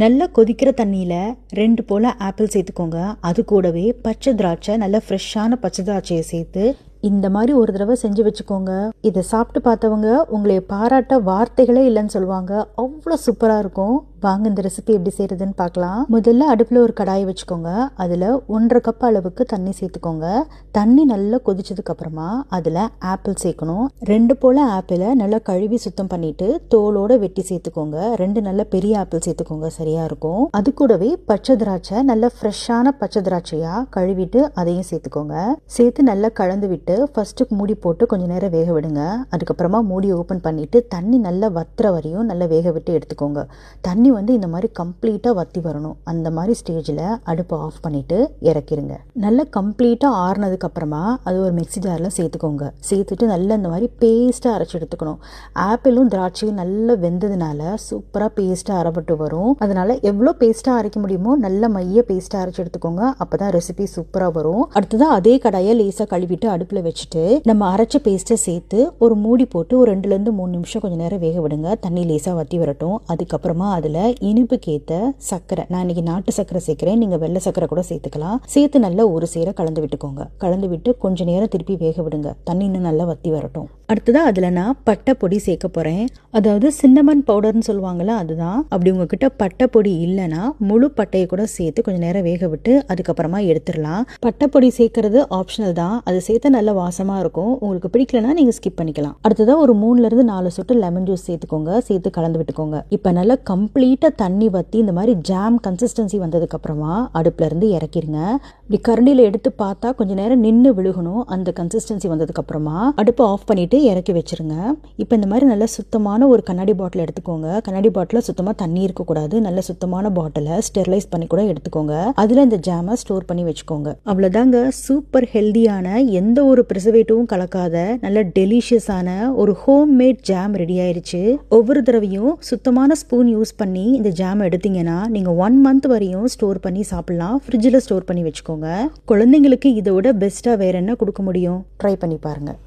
நல்லா கொதிக்கிற தண்ணியில் ரெண்டு போல் ஆப்பிள் சேர்த்துக்கோங்க. அது கூடவே பச்சை திராட்சை நல்ல ஃப்ரெஷ்ஷான பச்சை திராட்சையை சேர்த்து இந்த மாதிரி ஒரு தடவை செஞ்சு வச்சுக்கோங்க. இதை சாப்பிட்டு பார்த்தவங்க உங்களை பாராட்ட வார்த்தைகளே இல்லைன்னு சொல்லுவாங்க. அவ்வளோ சூப்பராக இருக்கும். வாங்க இந்த ரெசிபி எப்படி செய்யறதுன்னு பார்க்கலாம். முதல்ல அடுப்பில் ஒரு கடாயை வச்சுக்கோங்க. அதில் ஒன்றரை கப் அளவுக்கு தண்ணி சேர்த்துக்கோங்க. தண்ணி நல்லா கொதிச்சதுக்கு அப்புறமா அதில் ஆப்பிள் சேர்க்கணும். ரெண்டு போல ஆப்பிளை நல்லா கழுவி சுத்தம் பண்ணிட்டு தோலோட வெட்டி சேர்த்துக்கோங்க. ரெண்டு நல்ல பெரிய ஆப்பிள் சேர்த்துக்கோங்க சரியா இருக்கும். அது கூடவே பச்சை திராட்சை நல்ல ஃப்ரெஷ்ஷான பச்சை திராட்சையா கழுவிட்டு அதையும் சேர்த்துக்கோங்க. சேர்த்து நல்லா கலந்து விட்டு ஃபர்ஸ்ட்டு மூடி போட்டு கொஞ்சம் நேரம் வேக விடுங்க. அதுக்கப்புறமா மூடி ஓப்பன் பண்ணிட்டு தண்ணி நல்லா வத்துற வரையும் நல்லா வேக விட்டு எடுத்துக்கோங்க. தண்ணி தண்ணி வந்து இந்த மாதிரி கம்ப்ளீட்டாக வற்றி வரணும். அந்த மாதிரி ஸ்டேஜில் அடுப்பை ஆஃப் பண்ணிவிட்டு இறக்கிருங்க. நல்லா கம்ப்ளீட்டாக ஆறினதுக்கப்புறமா அது ஒரு மிக்ஸி ஜாரில் சேர்த்துக்கோங்க. சேர்த்துட்டு நல்லா இந்த மாதிரி பேஸ்ட்டாக அரைச்சி எடுத்துக்கணும். ஆப்பிளும் திராட்சையும் நல்லா வெந்ததுனால சூப்பராக பேஸ்ட்டாக அரைப்பட்டு வரும். அதனால் எவ்வளோ பேஸ்ட்டாக அரைக்க முடியுமோ நல்ல மைய பேஸ்ட்டாக அரைச்சி எடுத்துக்கோங்க. அப்போ தான் ரெசிபி சூப்பராக வரும். அடுத்ததான் அதே கடாயை லேசாக கழுவிட்டு அடுப்பில் வச்சுட்டு நம்ம அரைச்ச பேஸ்ட்டை சேர்த்து ஒரு மூடி போட்டு ஒரு ரெண்டுலேருந்து மூணு நிமிஷம் கொஞ்சம் நேரம் வேக விடுங்க. தண்ணி லேசாக வற்றி வரட்டும். அதுக்கப்புறமா அதில் இனிப்புக்கேற்ற சர்க்கரை நான் இன்னைக்கு நாட்டு சர்க்கரை சேர்க்குறேன். நீங்கள் வெள்ளை சர்க்கரை கூட சேர்த்துக்கலாம். சேர்த்து நல்லா ஒரு சேர கலந்து விட்டுக்கோங்க. கலந்து விட்டு கொஞ்ச நேரம் திருப்பி வேக விடுங்க. தண்ணி இன்னும் நல்லா வத்தி வரட்டும். அடுத்ததாக அதில் நான் பட்டை பொடி சேர்க்க போகிறேன் அதாவது சின்னமன் பவுடர்னு சொல்லுவாங்கள்ல அதுதான். அப்படி உங்ககிட்ட பட்டை பொடி இல்லைன்னா முழு பட்டையை கூட சேர்த்து கொஞ்சம் நேரம் வேக விட்டு அதுக்கப்புறமா எடுத்துடலாம். பட்டை பொடி சேர்க்கறது ஆப்ஷனல் தான். அது சேர்த்து நல்ல வாசமாக இருக்கும். உங்களுக்கு பிடிக்கலன்னா நீங்கள் ஸ்கிப் பண்ணிக்கலாம். அடுத்ததாக ஒரு மூணுலேருந்து நாலு சொட்டு லெமன் ஜூஸ் சேர்த்துக்கோங்க. சேர்த்து கலந்து விட்டுக்கோங்க. இப்போ நல்லா கம்ப்ளீட்டாக தண்ணி வற்றி இந்த மாதிரி ஜாம் கன்சிஸ்டன்சி வந்ததுக்கப்புறமா அடுப்புலேருந்து இறக்கிருங்க. இப்படி கரண்டியில் எடுத்து பார்த்தா கொஞ்ச நேரம் நின்று விழுகணும். அந்த கன்சிஸ்டன்சி வந்ததுக்கப்புறமா அடுப்பை ஆஃப் பண்ணிட்டு இறக்கி வச்சிருங்க. இப்போ இந்த மாதிரி நல்ல சுத்தமான ஒரு கண்ணாடி பாட்டில் எடுத்துக்கோங்க. கண்ணாடி பாட்டில் சுத்தமாக தண்ணி இருக்கக்கூடாது. நல்ல சுத்தமான பாட்டிலை ஸ்டெர்லைஸ் பண்ணி கூட எடுத்துக்கோங்க. அதில் இந்த ஜாமை ஸ்டோர் பண்ணி வச்சுக்கோங்க. அவ்வளோதாங்க சூப்பர் ஹெல்தியான எந்த ஒரு ப்ரிசர்வேட்டிவும் கலக்காத நல்ல டெலிஷியஸான ஒரு ஹோம் மேட் ஜாம் ரெடி ஆயிடுச்சு ஒவ்வொரு தடவையும் சுத்தமான ஸ்பூன் யூஸ் பண்ணி பண்ணி இந்த ஜாம் எடுத்தீங்கன்னா நீங்கள் ஒன் மந்த் வரையும் ஸ்டோர் பண்ணி சாப்பிட்லாம். ஃப்ரிட்ஜில் ஸ்டோர் பண்ணி வச்சுக்கோங்க. குழந்தைங்களுக்கு இதை விட பெஸ்ட்டாக வேறு என்ன கொடுக்க முடியும்? ட்ரை பண்ணி பாருங்கள்